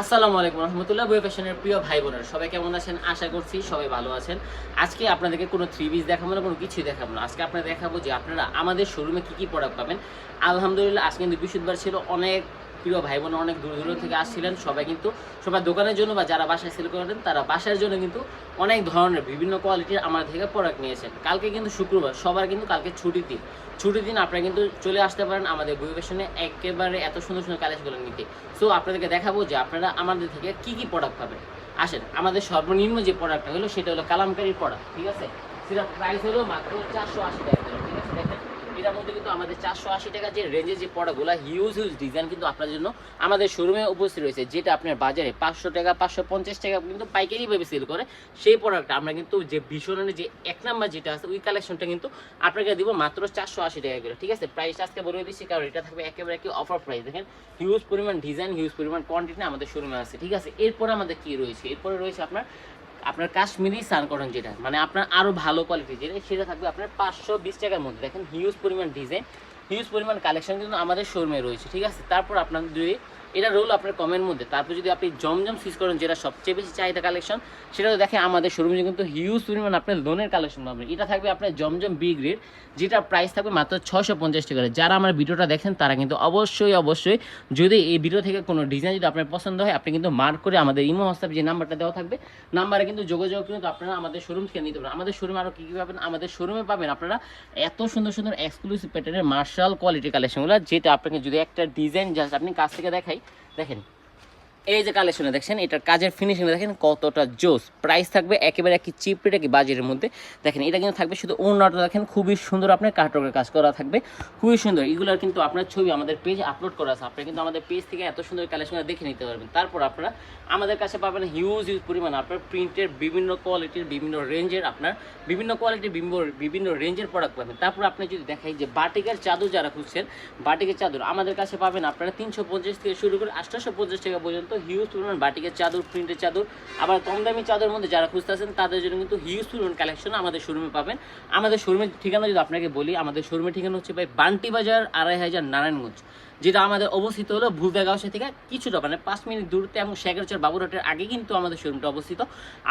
আসসালামু আলাইকুম রহমতুল্লাহ বই ফ্যাশনের প্রিয় ভাই বোনের, সবাই কেমন আছেন? আশা করছি সবাই ভালো আছেন। আজকে আপনাদেরকে কোনো থ্রি পিস দেখাবো না, কোনো কিছুই দেখাবো না। আজকে আপনারা দেখাবো যে আপনারা আমাদের শোরুমে কী কী প্রোডাক্ট পাবেন। আলহামদুলিল্লাহ, আজকে কিন্তু বৃহস্পতিবার ছিল, অনেক প্রিয় ভাই বোন অনেক দূর দূর থেকে আসছিলেন। সবাই কিন্তু সবাই দোকানের জন্য বা যারা বাসায় সেল করেন, তারা বাসার জন্য কিন্তু অনেক ধরনের বিভিন্ন কোয়ালিটির আমার থেকে প্রোডাক্ট নিয়েছেন। কালকে কিন্তু শুক্রবার, সবার কিন্তু কালকে ছুটির দিন। ছুটির দিন আপনারা কিন্তু চলে আসতে পারেন আমাদের বই ফ্যাশনে একেবারে এত সুন্দর সুন্দর কালেকশনগুলো নিতে। সো আপনাদেরকে দেখাবো যে আপনারা আমাদের থেকে কি কি প্রোডাক্ট পাবেন। আসেন, আমাদের সর্বনিম্ন যে প্রোডাক্টটা হলো, সেটা হলো কালামকারীর প্রোডাক্ট ঠিক আছে? সেটা প্রাইস হলো মাত্র চারশো আশি টাকা করে, ঠিক আছে দেখেন এটার মধ্যে কিন্তু আমাদের চারশো আশি টাকা যে রেঞ্জের যে প্রোডাক্টগুলো হিউজ হিউজ ডিজাইন কিন্তু আপনাদের জন্য আমাদের শোরুমে উপস্থিত রয়েছে, যেটা আপনার বাজারে পাঁচশো টাকা, পাঁচশো পঞ্চাশ টাকা কিন্তু পাইকারিভাবে সেল করে। সেই প্রোডাক্টটা আমরা কিন্তু যে ভীষণের যে এক নাম্বার যেটা আছে, ওই কালেকশনটা কিন্তু আপনাকে দিব মাত্র চারশো আশি টাকা করে, ঠিক আছে? প্রাইস আজকে বলে দিচ্ছি, কারণ এটা থাকবে একেবারে কি অফার প্রাইস দেখেন হিউজ পরিমাণ ডিজাইন হিউজ পরিমাণ কোয়ান্টিটি আমাদের শোরুমে আছে, ঠিক আছে? এরপরে আমাদের কি রয়েছে? এরপরে রয়েছে আপনার আপনার কাশ্মীরি সান কটন যেটা মানে আপনার আরও ভালো কোয়ালিটি যেটা, সেটা থাকবে আপনার পাঁচশো বিশ টাকার মধ্যে। দেখেন হিউজ পরিমাণ ডিজাইন হিউজ পরিমাণ কালেকশন কিন্তু আমাদের শোরুমে রয়েছে, ঠিক আছে? তারপর আপনার যদি এটা রোল আপনার কমের মধ্যে। তারপর যদি আপনি জমজম সিজ করেন, যেটা সবচেয়ে বেশি চাহিদা কালেকশন সেটা তো দেখে আমাদের শোরুমে কিন্তু হিউজ পরিমাণ আপনার লোনের কালেকশন পাবেন। এটা থাকবে আপনার জমজম বি গ্রেড যেটা প্রাইস থাকবে মাত্র ছশো পঞ্চাশ টাকা। যারা আমার ভিডিওটা দেখেন, তারা কিন্তু অবশ্যই অবশ্যই যদি এই ভিডিও থেকে কোনো ডিজাইন যদি আপনার পছন্দ হয়, আপনি কিন্তু মার্ক করে আমাদের ইমো হোয়াটসঅ্যাপ যে নাম্বারটা দেওয়া থাকবে নাম্বারে কিন্তু যোগাযোগ কিন্তু আপনারা আমাদের শোরুম থেকে নিতে পারেন আমাদের শোরুমে আরও কী কী পাবেন? আমাদের শোরুমে পাবেন আপনারা এত সুন্দর সুন্দর এক্সক্লুসিভ প্যাটার্নের মার্শাল কোয়ালিটি কালেকশনগুলো যেটা আপনাকে যদি একটা ডিজাইন জাস্ট আপনি কাছ থেকে দেখাই দেখেন এই যে কালেকশনে দেখছেন, এটার কাজের ফিনিশিং দেখেন কতটা জোস। প্রাইস থাকবে একেবারে একই চিপ রেট একই বাজেটের মধ্যে। দেখেন, এটা কিন্তু থাকবে শুধু ওনাটা দেখেন, খুবই সুন্দর আপনার কাটকের কাজ করা থাকবে। খুবই সুন্দর। এগুলোর কিন্তু আপনার ছবি আমাদের পেজে আপলোড করা আছে। আপনি কিন্তু আমাদের পেজ থেকে এত সুন্দর কালেকশন দেখে নিতে পারবেন। তারপর আপনারা আমাদের কাছে পাবেন হিউজ হিউজ পরিমাণ আপনার প্রিন্টের বিভিন্ন কোয়ালিটির বিভিন্ন রেঞ্জের আপনার বিভিন্ন কোয়ালিটির বিভিন্ন রেঞ্জের প্রোডাক্ট পাবেন। তারপর আপনি যদি দেখাই যে বাটিকের চাদর যারা খুঁজছেন, বাটিকের চাদর আমাদের কাছে পাবেন আপনারা তিনশো পঞ্চাশ থেকে শুরু করে আটশোশো পঞ্চাশ টাকা পর্যন্ত হিউজ পরিমাণ বাটিকের চাদর প্রিন্টের চাদর, আবার কম দামি চাদর মধ্যে যারা খুঁজতে খুঁজতেছেন তাদের জন্য কিন্তু হিউজ পরিমাণ কালেকশন আমাদের শোরুমে পাবেন। আমাদের শোরুমের ঠিকানা যদি আপনাকে বলি, আমাদের শোরুমের ঠিকানা হচ্ছে ভাই বান্টি বাজার, আড়াই হাজার নারায়ণগঞ্জ। যেটা আমাদের অবস্থিত হলো ভুলদাগাঁও থেকে কিছুটা মানে পাঁচ মিনিট দূরত্বে এবং শেখরচর বাবুরহাটের আগে কিন্তু আমাদের শোরুমটা অবস্থিত।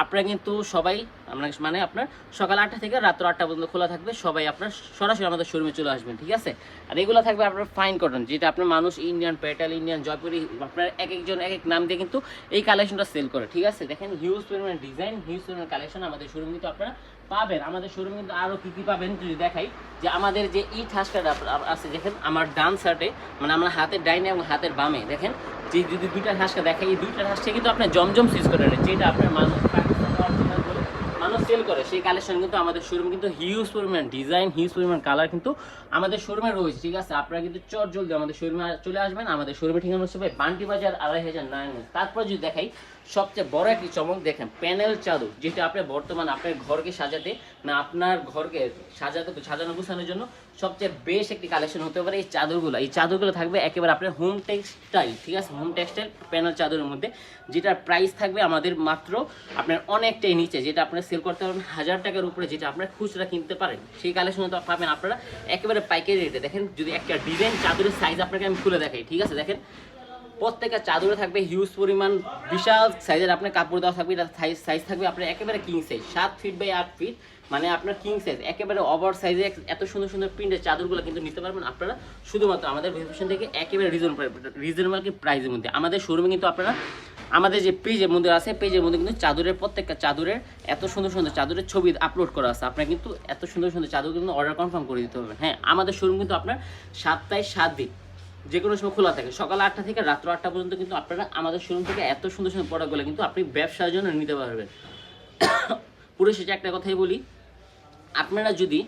আপনারা কিন্তু সবাই, আমরা মানে আপনার সকাল আটটা থেকে রাত্র আটটা পর্যন্ত খোলা থাকবে, সবাই আপনার সরাসরি আমাদের শোরুমে চলে আসবেন, ঠিক আছে? আর এগুলো থাকবে আপনার ফাইন কটন যেটা আপনার মানুষ ইন্ডিয়ান পেটাল ইন্ডিয়ান জয়পুরি আপনার এক একজন এক এক নাম দিয়ে কিন্তু এই কালেকশনটা সেল করে, ঠিক আছে? দেখেন হিউজ পরিমাণ ডিজাইন হিউজ পরিমাণ কালেকশন আমাদের শোরুম কিন্তু আপনারা পাবেন, আমাদের শোরুমে কিন্তু আরও কী কী পাবেন যদি দেখাই, যে আমাদের যে ই ঠাসকাটা আছে, দেখেন আমার ডান সাইডে মানে আমরা হাতের ডাইনে এবং হাতের বামে, দেখেন, যে যদি দুইটা ঠাসকা দেখাই, এই দুইটা ঠাসকা কিন্তু আপনার জমজম সিজ করে যেটা আপনার মানুষ পাকিস্তানে original বলে মানুষ সেল করে, সেই কালেকশন কিন্তু আমাদের শোরুম কিন্তু হিউজ পরিমাণ ডিজাইন হিউজ পরিমাণ কালার কিন্তু আমাদের শোরুমে রয়েছে, ঠিক আছে? আপনারা কিন্তু চট জলদি আমাদের শোরুমে চলে আসবেন। আমাদের শোরুমে ঠিকানা হচ্ছে ভাই বান্টি বাজার আড়াই হাজার নারায়ণ তারপর যদি দেখাই, সবচেয়ে বড় একটি চমক, দেখেন প্যানেল চাদর, যেটা আপনি বর্তমান আপনার ঘরকে সাজাতে না আপনার ঘরকে সাজাতে, সাজানো গুছানোর জন্য সবচেয়ে বেশ একটি কালেকশন হতে পারে এই চাদরগুলো। এই চাদরগুলো থাকবে একেবারে আপনার হোম টেক্সটাইল ঠিক আছে? হোম টেক্সটাইল প্যানেল চাদরের মধ্যে, যেটার প্রাইস থাকবে আমাদের মাত্র আপনার অনেকটাই নিচে, যেটা আপনার সেল করতে পারবেন হাজার টাকার উপরে যেটা আপনার খুচরা কিনতে পারেন, সেই কালেকশন তো পাবেন আপনারা। একেবারে পাইকারি রেটে দেখেন, যদি একটা ডিজাইন চাদরের সাইজ আপনাকে আমি খুলে দেখাই, ঠিক আছে? দেখেন, প্রত্যেকটা চাদরে থাকবে হিউজ পরিমাণ, বিশাল সাইজের আপনার কাপড় দেওয়া থাকবে, এটা সাইজ সাইজ থাকবে আপনার একেবারে কিং সাইজ সাত ফিট বাই আট ফিট মানে আপনার কিং সাইজ একেবারে ওভার সাইজে এত সুন্দর সুন্দর প্রিন্টের চাদরগুলো কিন্তু নিতে পারবেন আপনারা। শুধুমাত্র আমাদের ভেরিফিকেশন থেকে একেবারে রিজনেবল রিজনেবল প্রাইসের মধ্যে। আমাদের শোরুমে কিন্তু আপনারা আমাদের যে পেজের মধ্যে আছে পেজের মধ্যে কিন্তু চাদরের প্রত্যেকটা চাদরের এত সুন্দর সুন্দর চাদরের ছবি আপলোড করা আছে। আপনার কিন্তু এত সুন্দর সুন্দর চাদর কিন্তু অর্ডার কনফার্ম করে দিতে হবে। হ্যাঁ আমাদের শোরুম কিন্তু আপনার সাতটায় সাত দিন। যে কোনো সময় খোলা থাকে। সকাল আটটা থেকে রাত্র আটটা পর্যন্ত কিন্তু আপনারা আমাদের শোরুম থেকে এত সুন্দর সুন্দর প্রোডাক্টগুলো কিন্তু আপনি ব্যবসার জন্য নিতে পারবেন। পুরো সেটা একটা কথাই বলি, আপনারা যদি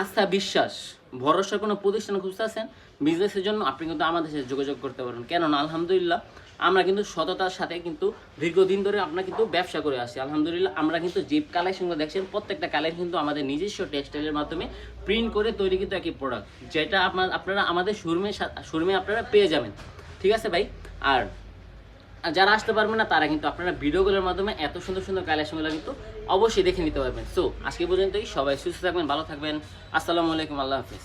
আস্থা বিশ্বাস ভরসা কোনো প্রতিষ্ঠান খুঁজতে আছেন বিজনেসের জন্য আপনি কিন্তু আমাদের সাথে যোগাযোগ করতে পারেন। কেননা, আলহামদুলিল্লাহ, আমরা কিন্তু সততার সাথে কিন্তু দীর্ঘদিন ধরে আমরা কিন্তু ব্যবসা করে আসি। আলহামদুলিল্লাহ, আমরা কিন্তু যে কালেকশনগুলো দেখছেন, প্রত্যেকটা কালেকশন কিন্তু আমাদের নিজস্ব টেক্সটাইলের মাধ্যমে প্রিন্ট করে তৈরি কিন্তু একই প্রোডাক্ট যেটা আপনার, আপনারা আমাদের শোরুমে শোরুমে আপনারা পেয়ে যাবেন। ঠিক আছে ভাই? আর যারা আসতে পারবেন না, তারা কিন্তু আপনারা ভিডিওগুলোর মাধ্যমে এত সুন্দর সুন্দর কালেকশনগুলো কিন্তু অবশ্যই দেখে নিতে পারবেন। সো আজকে পর্যন্তই, সবাই সুস্থ থাকবেন, ভালো থাকবেন। আসসালামু আলাইকুম, আল্লাহ হাফিজ।